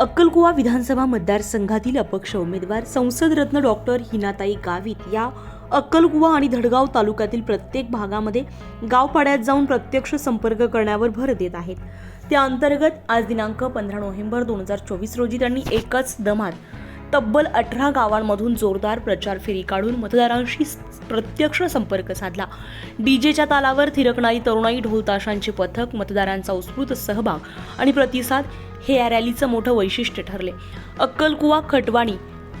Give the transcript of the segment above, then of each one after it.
अक्कलकुवा विधानसभा मतदारसंघातील अपक्ष उमेदवार संसदरत्न डॉक्टर हिनाताई गावित या अक्कलकुवा आणि धडगाव तालुक्यातील प्रत्येक भागामध्ये गावपाड्यात जाऊन प्रत्यक्ष संपर्क करण्यावर भर देत आहेत. त्या अंतर्गत आज दिनांक पंधरा नोव्हेंबर दोन हजार चोवीस रोजी त्यांनी एकच दमात तब्बल अठरा गावांमधून जोरदार प्रचार फेरी काढून मतदारांशी प्रत्यक्ष संपर्क साधला. डीजेच्या तालावर थिरकणारी तरुणाई ढोलताशांचे पथक मतदारांचा उत्स्फूर्त सहभाग आणि प्रतिसाद हे या रॅलीचं मोठं वैशिष्ट्य ठरले. अक्कलकुवा खटवाणी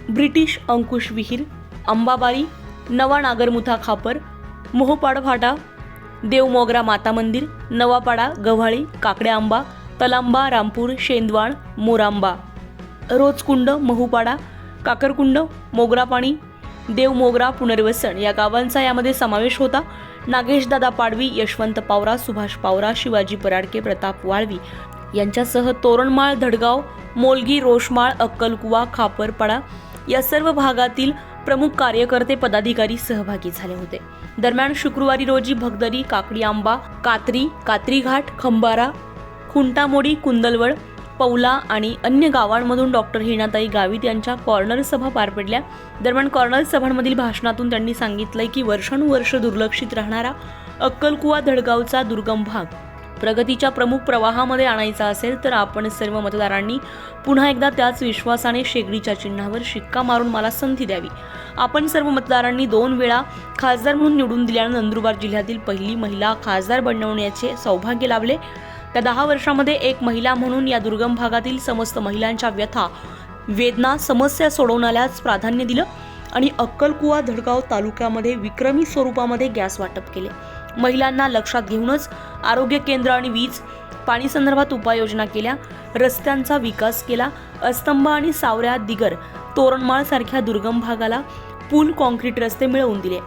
ब्रिटिश अंकुश विहीर अंबाबारी नवा नागरमुथा खापर मोहपाडफाटा देवमोगरा माता मंदिर नवापाडा गव्हाळी काकड्या आंबा तलांबा रामपूर शेंदवाण मोरांबा. रोजकुंड महूपाडा काकरकुंड मोगरापाणी देवमोगरा पुनर्वसन या गावांचा यामध्ये समावेश होता. नागेशदादा पाडवी यशवंत पावरा सुभाष पावरा शिवाजी पराडके प्रताप वाळवी यांच्यासह तोरणमाळ धडगाव मोलगी रोषमाळ अक्कलकुवा खापरपाडा या सर्व भागातील प्रमुख कार्यकर्ते पदाधिकारी सहभागी झाले होते. दरम्यान शुक्रवारी रोजी भगदरी काकडी आंबा कात्री कात्री घाट खंबारा खुंटामोडी कुंदलवड पौला आणि अन्य गावांमधून डॉक्टर हिनाताई गावित यांच्या कॉर्नर सभा पार पडल्या. दरम्यान कॉर्नर सभांमधील भाषणातून त्यांनी सांगितलंय की वर्षानुवर्ष दुर्लक्षित राहणारा अक्कलकुवा धडगावचा दुर्गम भाग प्रगतीच्या प्रमुख प्रवाहामध्ये आणायचा असेल तर आपण सर्व मतदारांनी पुन्हा एकदा त्याच विश्वासाने शेगडीच्या चिन्हावर शिक्का मारून मला संधी द्यावी. आपण सर्व मतदारांनी दोन वेळा खासदार म्हणून निवडून दिल्यानं नंदुरबार जिल्ह्यातील पहिली महिला खासदार बनवण्याचे सौभाग्य लाभले. त्या दहा वर्षामध्ये एक महिला म्हणून या दुर्गम भागातील समस्त महिलांच्या व्यथा वेदना समस्या सोडवण्यालाच प्राधान्य दिलं आणि अक्कलकुवा धडगाव तालुक्यामध्ये विक्रमी स्वरूपामध्ये गॅस वाटप केले. महिलांना लक्षात घेऊनच आरोग्य केंद्र आणि वीज पाणी संदर्भात उपाययोजना केल्या रस्त्यांचा विकास केला अस्तंभ आणि सावऱ्या दिगर तोरणमाळ सारख्या दुर्गम भागाला पूल कॉन्क्रीट रस्ते मिळवून दिले.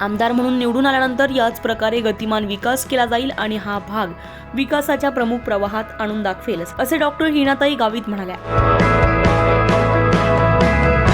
आमदार म्हणून निवडून आल्यानंतर याच प्रकारे गतिमान विकास केला जाईल आणि हा भाग विकासाच्या प्रमुख प्रवाहात आणून दाखवेल असे डॉक्टर हिनाताई गावित म्हणाल्या.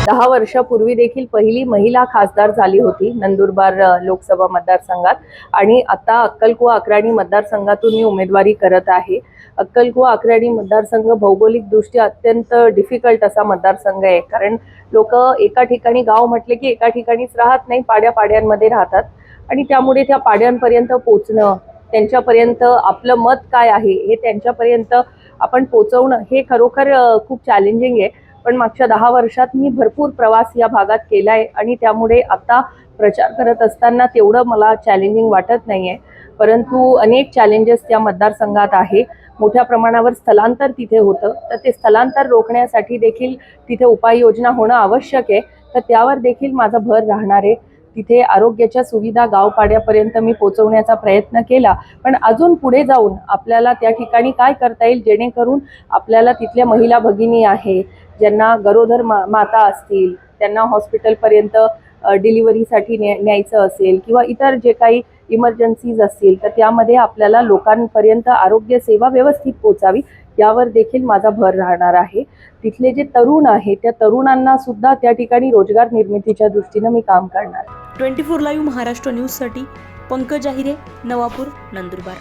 दहा वर्षापूर्वी देखील पहिली महिला खासदार झाली होती नंदुरबार लोकसभा मतदारसंघात. आणि आता अक्कलकुवा अक्राणी मतदारसंघातून मी उमेदवारी करत आहे. अक्कलकुवा अक्राणी मतदारसंघ भौगोलिकदृष्ट्या अत्यंत डिफिकल्ट असा मतदारसंघ आहे. कारण लोक एका ठिकाणी गाव म्हटले की एका ठिकाणीच राहत नाही पाड्या पाड्यांमध्ये राहतात. आणि त्यामुळे त्या पाड्यांपर्यंत पोचणं त्यांच्यापर्यंत आपलं मत काय आहे हे त्यांच्यापर्यंत आपण पोचवणं हे खरोखर खूप चॅलेंजिंग आहे. पण मागच्या दहा वर्षात मी भरपूर प्रवास या भागात केलाय आणि त्यामुळे आता प्रचार करत असताना तेवढं मला चॅलेंजिंग वाटत नाहीये. परंतु अनेक चॅलेंजेस त्या मतदारसंघात आहे. मोठ्या प्रमाणावर स्थलांतर तिथे होतं. तर ते स्थलांतर रोखण्यासाठी देखील तिथे उपाययोजना होणं आवश्यक आहे. तर त्यावर देखील माझा भर राहणार आहे. तिथे आरोग्याच्या सुविधा गावपाड्यापर्यंत मी पोहोचवण्याचा प्रयत्न केला. पण अजून पुढे जाऊन आपल्याला त्या ठिकाणी काय करता येईल जेणेकरून आपल्याला तिथल्या महिला भगिनी आहे ज्यांना गरोदर मा माता असतील त्यांना हॉस्पिटलपर्यंत डिलिव्हरीसाठी न्या न्यायचं असेल किंवा इतर जे काही इमर्जन्सीज असतील तर त्यामध्ये आपल्याला लोकांपर्यंत आरोग्य सेवा व्यवस्थित पोचावी यावर देखील माझा भर राहणार आहे. तिथले जे तरुण आहे त्या तरुणांना सुद्धा त्या ठिकाणी रोजगार निर्मितीच्या दृष्टीनं मी काम करणार. ट्वेंटी फोर लाईव्ह महाराष्ट्र न्यूजसाठी पंकज आहिरे नवापूर नंदुरबार.